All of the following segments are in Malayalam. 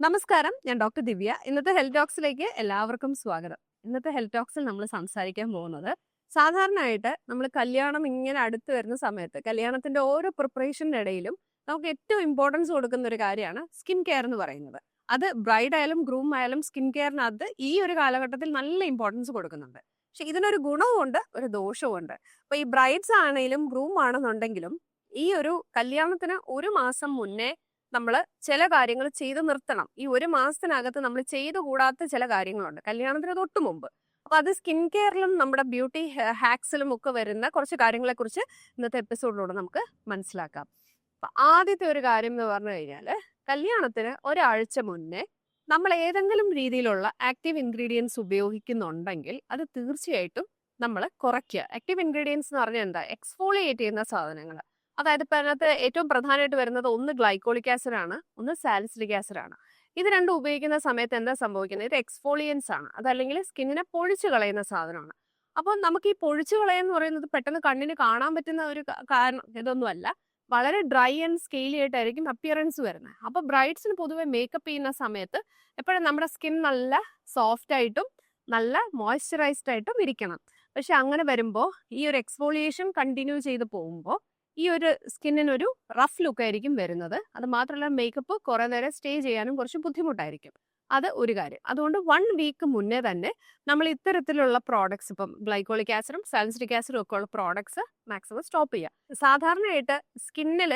നമസ്കാരം ഞാൻ ഡോക്ടർ ദിവ്യ. ഇന്നത്തെ ഹെൽത്ത് ടോക്സിലേക്ക് എല്ലാവർക്കും സ്വാഗതം. ഇന്നത്തെ ഹെൽത്ത് ടോക്സിൽ നമ്മൾ സംസാരിക്കാൻ പോകുന്നത് സാധാരണയായിട്ട് നമ്മൾ കല്യാണം ഇങ്ങനെ അടുത്ത് വരുന്ന സമയത്ത് കല്യാണത്തിന്റെ ഓരോ പ്രിപ്പറേഷന്റെ ഇടയിലും നമുക്ക് ഏറ്റവും ഇമ്പോർട്ടൻസ് കൊടുക്കുന്ന ഒരു കാര്യമാണ് സ്കിൻ കെയർ എന്ന് പറയുന്നത്. അത് ബ്രൈഡ് ആയാലും ഗ്രൂം ആയാലും സ്കിൻ കെയറിനകത്ത് ഈ ഒരു കാലഘട്ടത്തിൽ നല്ല ഇമ്പോർട്ടൻസ് കൊടുക്കുന്നുണ്ട്. പക്ഷെ ഇതിനൊരു ഗുണവുമുണ്ട് ഒരു ദോഷവുമുണ്ട്. അപ്പൊ ഈ ബ്രൈഡ്സ് ആണെങ്കിലും ഗ്രൂം ആണെന്നുണ്ടെങ്കിലും ഈ ഒരു കല്യാണത്തിന് ഒരു മാസം മുന്നേ നമ്മൾ ചില കാര്യങ്ങൾ ചെയ്ത് നിർത്തണം. ഈ ഒരു മാസത്തിനകത്ത് നമ്മൾ ചെയ്തു കൂടാത്ത ചില കാര്യങ്ങളുണ്ട്. കല്യാണത്തിന് തൊട്ട് മുമ്പ്. അപ്പൊ അത് സ്കിൻ കെയറിലും നമ്മുടെ ബ്യൂട്ടി ഹാക്സിലും ഒക്കെ വരുന്ന കുറച്ച് കാര്യങ്ങളെ കുറിച്ച് ഇന്നത്തെ എപ്പിസോഡിലൂടെ നമുക്ക് മനസ്സിലാക്കാം. അപ്പൊ ആദ്യത്തെ ഒരു കാര്യം എന്ന് പറഞ്ഞു കഴിഞ്ഞാൽ കല്യാണത്തിന് ഒരാഴ്ച മുന്നേ നമ്മൾ ഏതെങ്കിലും രീതിയിലുള്ള ആക്റ്റീവ് ഇൻഗ്രീഡിയൻസ് ഉപയോഗിക്കുന്നുണ്ടെങ്കിൽ അത് തീർച്ചയായിട്ടും നമ്മൾ കുറയ്ക്കുക. ആക്റ്റീവ് ഇൻഗ്രീഡിയൻസ് എന്ന് പറഞ്ഞാൽ എന്താ? എക്സ്ഫോളിയേറ്റ് ചെയ്യുന്ന സാധനങ്ങൾ അതായത് ഇപ്പം അതിനകത്ത് ഏറ്റവും പ്രധാനമായിട്ട് വരുന്നത് ഒന്ന് ഗ്ലൈക്കോളിക് ആസിഡ് ആണ് ഒന്ന് സാലിസിലിക് ആസിഡ് ആണ് ഇത് രണ്ടും ഉപയോഗിക്കുന്ന സമയത്ത് എന്താ സംഭവിക്കുന്നത്? ഇത് എക്സ്ഫോളിയൻസ് ആണ്. അതല്ലെങ്കിൽ സ്കിന്നിനെ പൊഴിച്ചു കളയുന്ന സാധനമാണ്. അപ്പോൾ നമുക്ക് ഈ പൊഴിച്ചു കളയെന്ന് പറയുന്നത് പെട്ടെന്ന് കണ്ണിന് കാണാൻ പറ്റുന്ന ഒരു കാരണം ഇതൊന്നുമല്ല വളരെ ഡ്രൈ ആൻഡ് സ്കെയിലി ആയിട്ടായിരിക്കും അപ്പിയറൻസ് വരുന്നത്. അപ്പോൾ ബ്രൈഡ്സിന് പൊതുവെ മേക്കപ്പ് ചെയ്യുന്ന സമയത്ത് എപ്പോഴും നമ്മുടെ സ്കിൻ നല്ല സോഫ്റ്റ് ആയിട്ടും നല്ല മോയ്സ്ചറൈസ്ഡ് ആയിട്ടും ഇരിക്കണം. പക്ഷെ അങ്ങനെ വരുമ്പോൾ ഈ ഒരു എക്സ്ഫോളിയേഷൻ കണ്ടിന്യൂ ചെയ്ത് പോകുമ്പോൾ ഈ ഒരു സ്കിന്നിനൊരു റഫ് ലുക്ക് ആയിരിക്കും വരുന്നത്. അത് മാത്രമല്ല മേക്കപ്പ് കുറേ നേരം സ്റ്റേ ചെയ്യാനും കുറച്ച് ബുദ്ധിമുട്ടായിരിക്കും. അത് ഒരു കാര്യം. അതുകൊണ്ട് വൺ വീക്ക് മുന്നേ തന്നെ നമ്മൾ ഇത്തരത്തിലുള്ള പ്രോഡക്ട്സ് ഇപ്പം ഗ്ലൈക്കോളിക് ആസിഡും സാലിസിലിക് ആസിഡും ഒക്കെ ഉള്ള പ്രോഡക്ട്സ് മാക്സിമം സ്റ്റോപ്പ് ചെയ്യുക സാധാരണയായിട്ട് സ്കിന്നിൽ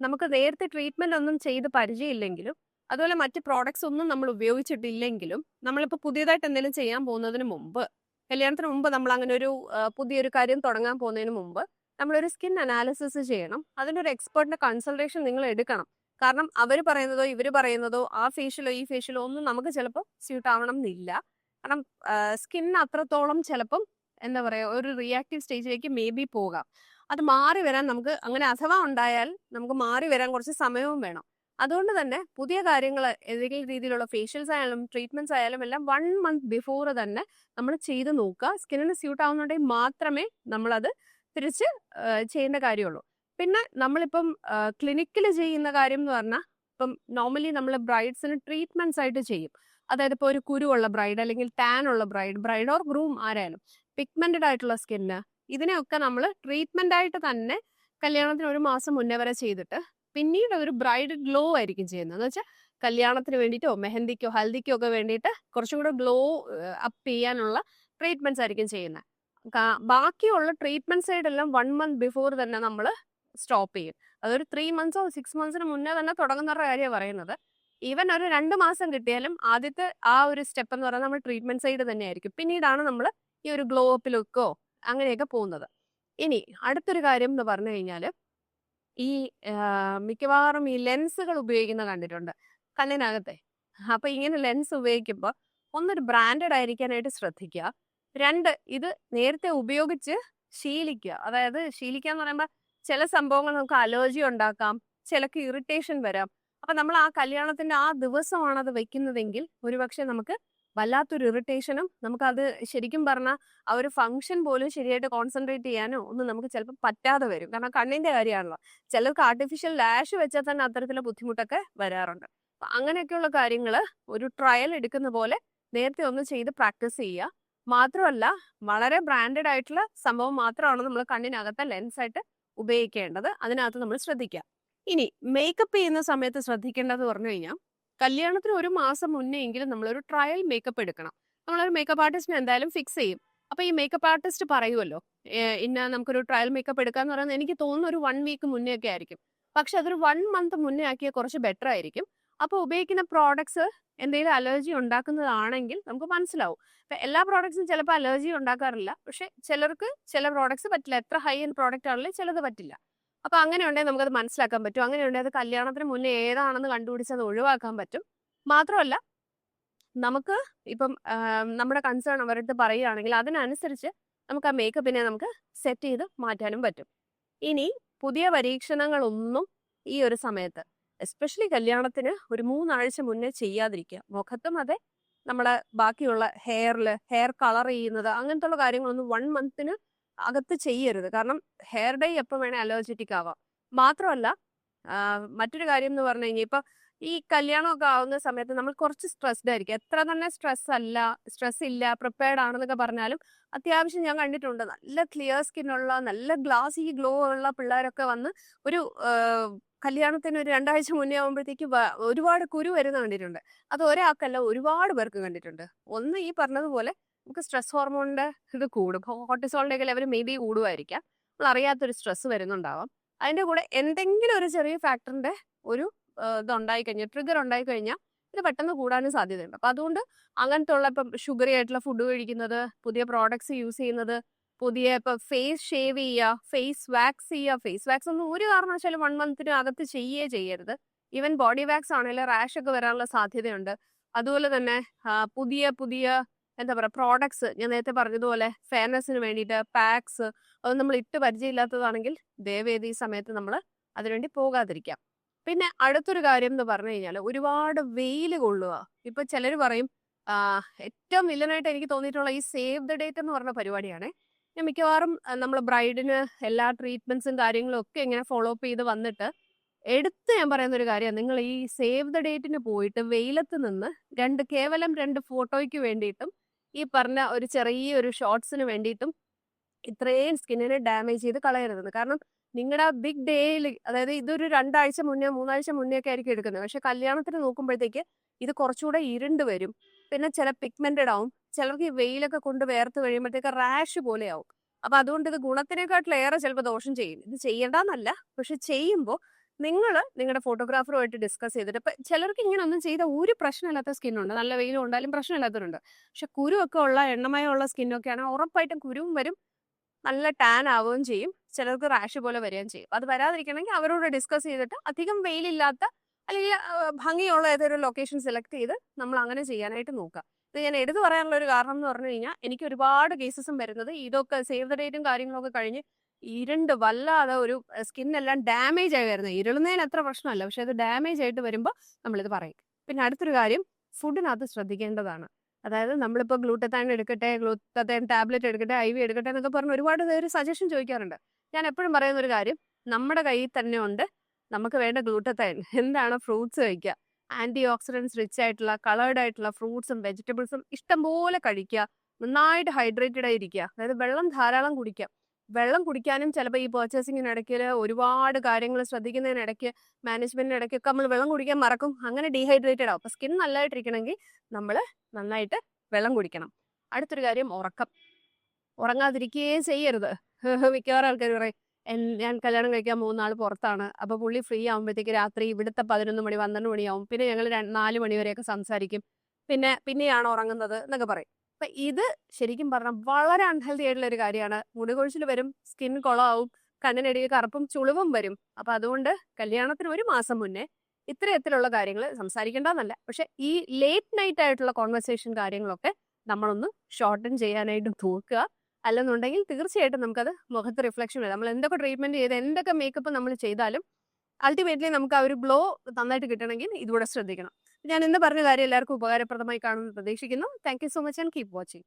നമുക്ക് നേരത്തെ ട്രീറ്റ്മെന്റ് ഒന്നും ചെയ്ത് പരിചയമില്ലെങ്കിലും അതുപോലെ മറ്റ് പ്രോഡക്ട്സ് ഒന്നും നമ്മൾ ഉപയോഗിച്ചിട്ടില്ലെങ്കിലും നമ്മളിപ്പോൾ പുതിയതായിട്ട് എന്തെങ്കിലും ചെയ്യാൻ പോകുന്നതിന് മുമ്പ് കല്യാണത്തിന് മുമ്പ് നമ്മൾ അങ്ങനെ ഒരു പുതിയൊരു കാര്യം തുടങ്ങാൻ പോകുന്നതിന് മുമ്പ് നമ്മളൊരു സ്കിൻ അനാലിസിസ് ചെയ്യണം. അതിനൊരു എക്സ്പേർട്ടിന്റെ കൺസൾട്ടേഷൻ നിങ്ങൾ എടുക്കണം. കാരണം അവർ പറയുന്നതോ ഇവർ പറയുന്നതോ ആ ഫേഷ്യലോ ഈ ഫേഷ്യലോ ഒന്നും നമുക്ക് ചിലപ്പോൾ സ്യൂട്ട് ആവണം എന്നില്ല കാരണം സ്കിൻ അത്രത്തോളം ചിലപ്പം എന്താ പറയുക ഒരു റിയാക്റ്റീവ് സ്റ്റേജിലേക്ക് മേ ബി പോകാം. അത് മാറി വരാൻ നമുക്ക് അങ്ങനെ അഥവാ ഉണ്ടായാൽ നമുക്ക് മാറി വരാൻ കുറച്ച് സമയവും വേണം. അതുകൊണ്ട് തന്നെ പുതിയ കാര്യങ്ങൾ ഏതെങ്കിലും രീതിയിലുള്ള ഫേഷ്യൽസ് ആയാലും ട്രീറ്റ്മെന്റ്സ് ആയാലും എല്ലാം വൺ മന്ത് ബിഫോർ തന്നെ നമ്മൾ ചെയ്ത് നോക്കുക. സ്കിന്നിന് സ്യൂട്ട് ആവുന്നുണ്ടെങ്കിൽ മാത്രമേ നമ്മളത് ആ, ചെയ്യേണ്ട കാര്യമുള്ളൂ. പിന്നെ നമ്മളിപ്പം ക്ലിനിക്കിൽ ചെയ്യുന്ന കാര്യം എന്ന് പറഞ്ഞാൽ ഇപ്പം നോർമലി നമ്മൾ ബ്രൈഡ്സിന് ട്രീറ്റ്മെന്റ്സ് ആയിട്ട് ചെയ്യും. അതായത് ഇപ്പോൾ ഒരു കുരുവുള്ള ബ്രൈഡ് അല്ലെങ്കിൽ ടാൻ ഉള്ള ബ്രൈഡ് ബ്രൈഡ് ഓർ ഗ്രൂം ആരായാലും പിഗ്മെന്റഡ് ആയിട്ടുള്ള സ്കിന്ന് ഇതിനെയൊക്കെ നമ്മൾ ട്രീറ്റ്മെന്റ് ആയിട്ട് തന്നെ കല്യാണത്തിന് ഒരു മാസം മുന്നേ വരെ ചെയ്തിട്ട് പിന്നീട് ഒരു ബ്രൈഡ് ഗ്ലോ ആയിരിക്കും ചെയ്യുന്നത്. എന്ന് വെച്ചാൽ കല്യാണത്തിന് വേണ്ടിയിട്ടോ മെഹന്തിക്കോ ഹൽദിക്കോ ഒക്കെ വേണ്ടിയിട്ട് കുറച്ചും കൂടെ ഗ്ലോ അപ്പ് ചെയ്യാനുള്ള ട്രീറ്റ്മെന്റ്സ് ആയിരിക്കും ചെയ്യുന്നത്. ബാക്കിയുള്ള ട്രീറ്റ്മെന്റ് സൈഡ് എല്ലാം വൺ മന്ത് ബിഫോർ തന്നെ നമ്മൾ സ്റ്റോപ്പ് ചെയ്യും. അതൊരു ത്രീ മന്ത്സോ സിക്സ് മന്ത്സിന് മുന്നേ തന്നെ തുടങ്ങുന്നവരുടെ കാര്യമാണ് പറയുന്നത്. ഈവൻ ഒരു രണ്ട് മാസം കിട്ടിയാലും ആദ്യത്തെ ആ ഒരു സ്റ്റെപ്പ് എന്ന് പറയുന്നത് നമ്മൾ ട്രീറ്റ്മെന്റ് സൈഡ് തന്നെയായിരിക്കും. പിന്നീടാണ് നമ്മൾ ഈ ഒരു ഗ്ലോ അപ്പ് ലുക്കോ അങ്ങനെയൊക്കെ പോകുന്നത്. ഇനി അടുത്തൊരു കാര്യം എന്ന് പറഞ്ഞു കഴിഞ്ഞാൽ ഈ മിക്കവാറും ഈ ലെൻസുകൾ ഉപയോഗിക്കുന്ന കണ്ടിട്ടുണ്ട്. കണ്ണിനകത്തെ. അപ്പൊ ഇങ്ങനെ ലെൻസ് ഉപയോഗിക്കുമ്പോൾ ഒന്നൊരു ബ്രാൻഡഡ് ആയിരിക്കാനായിട്ട് ശ്രദ്ധിക്കുക. രണ്ട് ഇത് നേരത്തെ ഉപയോഗിച്ച് ശീലിക്കുക. അതായത് ശീലിക്കുക എന്ന് പറയുമ്പോൾ ചില സംഭവങ്ങൾ നമുക്ക് അലർജി ഉണ്ടാക്കാം ചിലക്ക് ഇറിറ്റേഷൻ വരാം. അപ്പൊ നമ്മൾ ആ കല്യാണത്തിന്റെ ആ ദിവസമാണ് അത് വെക്കുന്നതെങ്കിൽ ഒരുപക്ഷെ നമുക്ക് വല്ലാത്തൊരു ഇറിറ്റേഷനും നമുക്കത് ശരിക്കും പറഞ്ഞാൽ ആ ഒരു ഫംഗ്ഷൻ പോലും ശരിയായിട്ട് കോൺസെൻട്രേറ്റ് ചെയ്യാനോ ഒന്നും നമുക്ക് ചിലപ്പോൾ പറ്റാതെ വരും. കാരണം കണ്ണിന്റെ കാര്യമാണല്ലോ. ചിലർക്ക് ആർട്ടിഫിഷ്യൽ ലാഷ് വെച്ചാൽ തന്നെ അത്തരത്തിലുള്ള ബുദ്ധിമുട്ടൊക്കെ വരാറുണ്ട്. അപ്പൊ അങ്ങനെയൊക്കെയുള്ള കാര്യങ്ങൾ ഒരു ട്രയൽ എടുക്കുന്ന പോലെ നേരത്തെ ഒന്ന് ചെയ്ത് പ്രാക്ടീസ് ചെയ്യുക. മാത്രമല്ല വളരെ ബ്രാൻഡഡ് ആയിട്ടുള്ള സംഭവം മാത്രമാണ് നമ്മൾ കണ്ണിനകത്തെ ലെൻസ് ആയിട്ട് ഉപയോഗിക്കേണ്ടത്. അതിനകത്ത് നമ്മൾ ശ്രദ്ധിക്കുക ഇനി മേക്കപ്പ് ചെയ്യുന്ന സമയത്ത് ശ്രദ്ധിക്കേണ്ടത് പറഞ്ഞു കഴിഞ്ഞാൽ കല്യാണത്തിന് ഒരു മാസം മുന്നേ എങ്കിലും നമ്മളൊരു ട്രയൽ മേക്കപ്പ് എടുക്കണം. നമ്മളൊരു മേക്കപ്പ് ആർട്ടിസ്റ്റിനെ എന്തായാലും ഫിക്സ് ചെയ്യും. അപ്പൊ ഈ മേക്കപ്പ് ആർട്ടിസ്റ്റ് പറയുമല്ലോ "ഏ, ഇന്ന നമുക്കൊരു ട്രയൽ മേക്കപ്പ് എടുക്കാന്ന് പറയുന്നത് എനിക്ക് തോന്നുന്നു ഒരു വൺ വീക്ക് മുന്നേ ഒക്കെ ആയിരിക്കും. പക്ഷെ അതൊരു വൺ മന്ത് മുന്നേ ആക്കിയാൽ കുറച്ച് ബെറ്റർ ആയിരിക്കും. അപ്പൊ ഉപയോഗിക്കുന്ന പ്രോഡക്ട്സ് എന്തെങ്കിലും അലർജി ഉണ്ടാക്കുന്നതാണെങ്കിൽ നമുക്ക് മനസ്സിലാവും. ഇപ്പൊ എല്ലാ പ്രോഡക്ട്സും ചിലപ്പോൾ അലർജി ഉണ്ടാക്കാറില്ല. പക്ഷെ ചിലർക്ക് ചില പ്രോഡക്ട്സ് പറ്റില്ല. എത്ര ഹൈ എൻഡ് പ്രോഡക്റ്റ് ആണെങ്കിലും ചിലത് പറ്റില്ല. അപ്പൊ അങ്ങനെ ഉണ്ടെങ്കിൽ നമുക്കത് മനസ്സിലാക്കാൻ പറ്റും. അങ്ങനെ ഉണ്ടെങ്കിൽ അത് കല്യാണത്തിന് മുന്നേ ഏതാണെന്ന് കണ്ടുപിടിച്ച് അത് ഒഴിവാക്കാൻ പറ്റും. മാത്രമല്ല നമുക്ക് ഇപ്പം നമ്മുടെ കൺസേൺ അവരുടെ പറയുകയാണെങ്കിൽ അതിനനുസരിച്ച് നമുക്ക് ആ മേക്കപ്പിനെ നമുക്ക് സെറ്റ് ചെയ്ത് മാറ്റാനും പറ്റും. ഇനി പുതിയ പരീക്ഷണങ്ങളൊന്നും ഈ ഒരു സമയത്ത് എസ്പെഷ്യലി കല്യാണത്തിന് ഒരു മൂന്നാഴ്ച മുന്നേ ചെയ്യാതിരിക്കുക. മുഖത്തും അതെ നമ്മളെ ബാക്കിയുള്ള ഹെയറിൽ ഹെയർ കളർ ചെയ്യുന്നത് അങ്ങനത്തെ ഉള്ള കാര്യങ്ങളൊന്നും വൺ മന്തിന് അകത്ത് ചെയ്യരുത്. കാരണം ഹെയർ ഡേ എപ്പോൾ വേണേൽ അലർജറ്റിക് ആവാം. മാത്രമല്ല മറ്റൊരു കാര്യം എന്ന് പറഞ്ഞു കഴിഞ്ഞാൽ ഇപ്പൊ ഈ കല്യാണമൊക്കെ ആവുന്ന സമയത്ത് നമ്മൾ കുറച്ച് സ്ട്രെസ്ഡ് ആയിരിക്കും. എത്ര തന്നെ സ്ട്രെസ് അല്ല സ്ട്രെസ് ഇല്ല പ്രിപ്പയർഡ് ആണെന്നൊക്കെ പറഞ്ഞാലും അത്യാവശ്യം ഞാൻ കണ്ടിട്ടുണ്ട്. നല്ല ക്ലിയർ സ്കിന്നുള്ള നല്ല ഗ്ലാസി ഗ്ലോ ഉള്ള പിള്ളേരൊക്കെ വന്ന് ഒരു കല്യാണത്തിന് ഒരു രണ്ടാഴ്ച മുന്നേ ആകുമ്പോഴത്തേക്ക് ഒരുപാട് കുരു വരുന്ന കണ്ടിട്ടുണ്ട്. അത് ഒരാൾക്കല്ല ഒരുപാട് പേർക്ക് കണ്ടിട്ടുണ്ട്. ഒന്ന് ഈ പറഞ്ഞതുപോലെ നമുക്ക് സ്ട്രെസ് ഹോർമോണിന്റെ ഇത് കൂടും. കോർട്ടിസോളിന്റെ ലെവൽ മേ ബി കൂടുമായിരിക്കാം നമ്മൾ അറിയാത്തൊരു സ്ട്രെസ് വരുന്നുണ്ടാവാം. അതിന്റെ കൂടെ എന്തെങ്കിലും ഒരു ചെറിയ ഫാക്ടറിന്റെ ഒരു ആ, ഇത് ഉണ്ടായി കഴിഞ്ഞാൽ ട്രിഗർ ഉണ്ടായി കഴിഞ്ഞാൽ ഇത് പെട്ടെന്ന് കൂടാനും സാധ്യതയുണ്ട്. അപ്പൊ അതുകൊണ്ട് അങ്ങനത്തെ ഉള്ള ഇപ്പം ഷുഗറി ആയിട്ടുള്ള ഫുഡ് കഴിക്കുന്നത് പുതിയ പ്രോഡക്ട്സ് യൂസ് ചെയ്യുന്നത് പുതിയ ഇപ്പൊ ഫേസ് ഷേവ് ചെയ്യുക ഫേസ് വാക്സ് ചെയ്യുക ഫേസ് വാക്സ് ഒന്നും ഒരു കാരണവശാലും വൺ മന്തിന് അകത്ത് ചെയ്യേ ചെയ്യരുത്. ഈവൻ ബോഡി വാക്സ് ആണെങ്കിൽ റാഷ് ഒക്കെ വരാനുള്ള സാധ്യതയുണ്ട്. അതുപോലെ തന്നെ പുതിയ പുതിയ എന്താ പറയുക പ്രോഡക്ട്സ് ഞാൻ നേരത്തെ പറഞ്ഞതുപോലെ ഫെയർനെസ്സിന് വേണ്ടിയിട്ട് പാക്സ് അത് നമ്മൾ ഇട്ട് പരിചയമില്ലാത്തതാണെങ്കിൽ ദയവേത് ഈ സമയത്ത് നമ്മൾ അതിനുവേണ്ടി പോകാതിരിക്കാം. പിന്നെ അടുത്തൊരു കാര്യം എന്ന് പറഞ്ഞു കഴിഞ്ഞാൽ ഒരുപാട് വെയിൽ കൊള്ളുക. ഇപ്പൊ ചിലർ പറയും ഏറ്റവും വില്ലനായിട്ട് എനിക്ക് തോന്നിയിട്ടുള്ള ഈ സേവ് ദ ഡേറ്റ് എന്ന് പറഞ്ഞ പരിപാടിയാണ്. ഞാൻ മിക്കവാറും നമ്മൾ ബ്രൈഡിന് എല്ലാ ട്രീറ്റ്മെന്റ്സും കാര്യങ്ങളും ഒക്കെ ഇങ്ങനെ ഫോളോ അപ്പ് ചെയ്ത് വന്നിട്ട് എടുത്ത് ഞാൻ പറയുന്ന ഒരു കാര്യം നിങ്ങൾ ഈ സേവ് ദ ഡേറ്റിന് പോയിട്ട് വെയിലത്ത് നിന്ന് രണ്ട് കേവലം രണ്ട് ഫോട്ടോയ്ക്ക് വേണ്ടിയിട്ടും ഈ പറഞ്ഞ ഒരു ചെറിയ ഒരു ഷോർട്സിന് വേണ്ടിയിട്ടും ഇത്രയും സ്കിന്നിനെ ഡാമേജ് ചെയ്ത് കളയരുത് കാരണം നിങ്ങളുടെ ആ ബിഗ് ഡേയിൽ അതായത് ഇതൊരു രണ്ടാഴ്ച മുന്നേ മൂന്നാഴ്ച മുന്നേ ഒക്കെ ആയിരിക്കും എടുക്കുന്നത്. പക്ഷെ കല്യാണത്തിന് നോക്കുമ്പോഴത്തേക്ക് ഇത് കുറച്ചുകൂടെ ഇരുണ്ട് വരും. പിന്നെ ചില പിഗ്മെന്റഡ് ആവും. ചിലർക്ക് ഈ വെയിലൊക്കെ കൊണ്ട് വേർത്ത് കഴിയുമ്പോഴത്തേക്ക് റാഷ് പോലെ ആവും അപ്പൊ അതുകൊണ്ട് ഇത് ഗുണത്തിനെക്കാട്ടിലേറെ ചിലപ്പോൾ ദോഷം ചെയ്യും. ഇത് ചെയ്യണ്ടെന്നല്ല പക്ഷെ ചെയ്യുമ്പോൾ നിങ്ങൾ നിങ്ങളുടെ ഫോട്ടോഗ്രാഫറുമായിട്ട് ഡിസ്കസ് ചെയ്തിട്ട് ഇപ്പൊ ചിലർക്ക് ഇങ്ങനെ ഒന്നും ചെയ്ത ഒരു പ്രശ്നമില്ലാത്ത സ്കിന്നുണ്ട് നല്ല വെയിലും ഉണ്ടായാലും പ്രശ്നമില്ലാത്തവരുണ്ട്. പക്ഷെ കുരുവൊക്കെ ഉള്ള എണ്ണമയമുള്ള സ്കിന്നൊക്കെ ആണെങ്കിൽ ഉറപ്പായിട്ടും കുരുവും വരും. നല്ല ടാൻ ആവുകയും ചെയ്യും. ചിലർക്ക് റാഷ് പോലെ വരികയും ചെയ്യും. അത് വരാതിരിക്കണമെങ്കിൽ അവരോട് ഡിസ്കസ് ചെയ്തിട്ട് അധികം വെയിലില്ലാത്ത അല്ലെങ്കിൽ ഭംഗിയുള്ള ഏതൊരു ലൊക്കേഷൻ സെലക്ട് ചെയ്ത് നമ്മൾ അങ്ങനെ ചെയ്യാനായിട്ട് നോക്കുക. ഇത് ഞാൻ എടുത്തു പറയാനുള്ള ഒരു കാരണം എന്ന് പറഞ്ഞു കഴിഞ്ഞാൽ എനിക്ക് ഒരുപാട് കേസസും വരുന്നത്. ഇതൊക്കെ സേവ് ദ ഡേറ്റും കാര്യങ്ങളൊക്കെ കഴിഞ്ഞ് ഇരുണ്ട് വല്ലാതെ ഒരു സ്കിന്നെല്ലാം ഡാമേജ് ആയി വരുന്നത്. ഇരുളുന്നതിന് അത്ര പ്രശ്നമല്ല. പക്ഷെ അത് ഡാമേജ് ആയിട്ട് വരുമ്പോൾ നമ്മളിത് പറയും. പിന്നെ അടുത്തൊരു കാര്യം ഫുഡിനകത്ത് ശ്രദ്ധിക്കേണ്ടതാണ്. അതായത് നമ്മളിപ്പോൾ ഗ്ലൂട്ടത്താൻ എടുക്കട്ടെ ഗ്ലൂട്ടത്താൻ ടാബ്ലറ്റ് എടുക്കട്ടെ ഐ വി എടുക്കട്ടെ എന്നൊക്കെ പറഞ്ഞ് ഒരുപാട് പേര് സജഷൻ ചോദിക്കാറുണ്ട്. ഞാൻ എപ്പോഴും പറയുന്ന ഒരു കാര്യം നമ്മുടെ കയ്യിൽ തന്നെ ഉണ്ട് നമുക്ക് വേണ്ട ഗ്ലൂട്ടത്തൈൻ. എന്താണ് ഫ്രൂട്ട്സ് കഴിക്കുക. ആന്റി ഓക്സിഡൻസ് റിച്ച് ആയിട്ടുള്ള കളേർഡ് ആയിട്ടുള്ള ഫ്രൂട്ട്സും വെജിറ്റബിൾസും ഇഷ്ടംപോലെ കഴിക്കുക. നന്നായിട്ട് ഹൈഡ്രേറ്റഡ് ആയിരിക്കുക അതായത് വെള്ളം ധാരാളം കുടിക്കുക. വെള്ളം കുടിക്കാനും ചിലപ്പോൾ ഈ പർച്ചേസിങ്ങിനിടയ്ക്ക് ഒരുപാട് കാര്യങ്ങൾ ശ്രദ്ധിക്കുന്നതിനിടയ്ക്ക് മാനേജ്മെന്റിനിടയ്ക്കൊക്കെ നമ്മൾ വെള്ളം കുടിക്കാൻ മറക്കും. അങ്ങനെ ഡീഹൈഡ്രേറ്റഡ് ആവും അപ്പം സ്കിൻ നല്ലതായിട്ടിരിക്കണമെങ്കിൽ നമ്മൾ നന്നായിട്ട് വെള്ളം കുടിക്കണം. അടുത്തൊരു കാര്യം ഉറക്കം. ഉറങ്ങാതിരിക്കുകയും ചെയ്യരുത്. മിക്കവാറും ആൾക്കാർ പറയും "എൻ- ഞാൻ കല്യാണം കഴിക്കാൻ മൂന്നാൾ പുറത്താണ്. അപ്പോൾ പുള്ളി ഫ്രീ ആകുമ്പോഴത്തേക്ക് രാത്രി ഇവിടുത്തെ പതിനൊന്ന് മണി പന്ത്രണ്ട് മണിയാവും പിന്നെ ഞങ്ങൾ നാല് മണി വരെയൊക്കെ സംസാരിക്കും. പിന്നെ പിന്നെയാണ് ഉറങ്ങുന്നത് എന്നൊക്കെ പറയും. അപ്പൊ ഇത് ശരിക്കും പറഞ്ഞാൽ വളരെ അൺഹെൽത്തി ആയിട്ടുള്ള ഒരു കാര്യമാണ്. മുടി കൊഴിച്ചിൽ വരും സ്കിൻ കുളമാവും കണ്ണിനടിയിൽ കറുപ്പും ചുളിവും വരും. അപ്പൊ അതുകൊണ്ട് കല്യാണത്തിന് ഒരു മാസം മുന്നേ ഇത്തരത്തിലുള്ള കാര്യങ്ങൾ സംസാരിക്കേണ്ടതെന്നല്ല പക്ഷെ ഈ ലേറ്റ് നൈറ്റ് ആയിട്ടുള്ള കോൺവെർസേഷൻ കാര്യങ്ങളൊക്കെ നമ്മളൊന്ന് ഷോർട്ടൻ ചെയ്യാനായിട്ട് നോക്കുക. അല്ലെന്നുണ്ടെങ്കിൽ തീർച്ചയായിട്ടും നമുക്കത് മുഖത്ത് റിഫ്ലക്ഷൻ വരും. നമ്മൾ എന്തൊക്കെ ട്രീറ്റ്മെന്റ് ചെയ്ത് എന്തൊക്കെ മേക്കപ്പ് നമ്മൾ ചെയ്താലും അൾട്ടിമേറ്റ്ലി നമുക്ക് ആ ഒരു ഗ്ലോ നന്നായിട്ട് കിട്ടണമെങ്കിൽ ഇതുകൂടെ ശ്രദ്ധിക്കണം. ഞാൻ ഇന്ന് പറഞ്ഞ കാര്യം എല്ലാവർക്കും ഉപകാരപ്രദമായി കാണുമെന്ന് പ്രതീക്ഷിക്കുന്നു. Thank so much and keep watching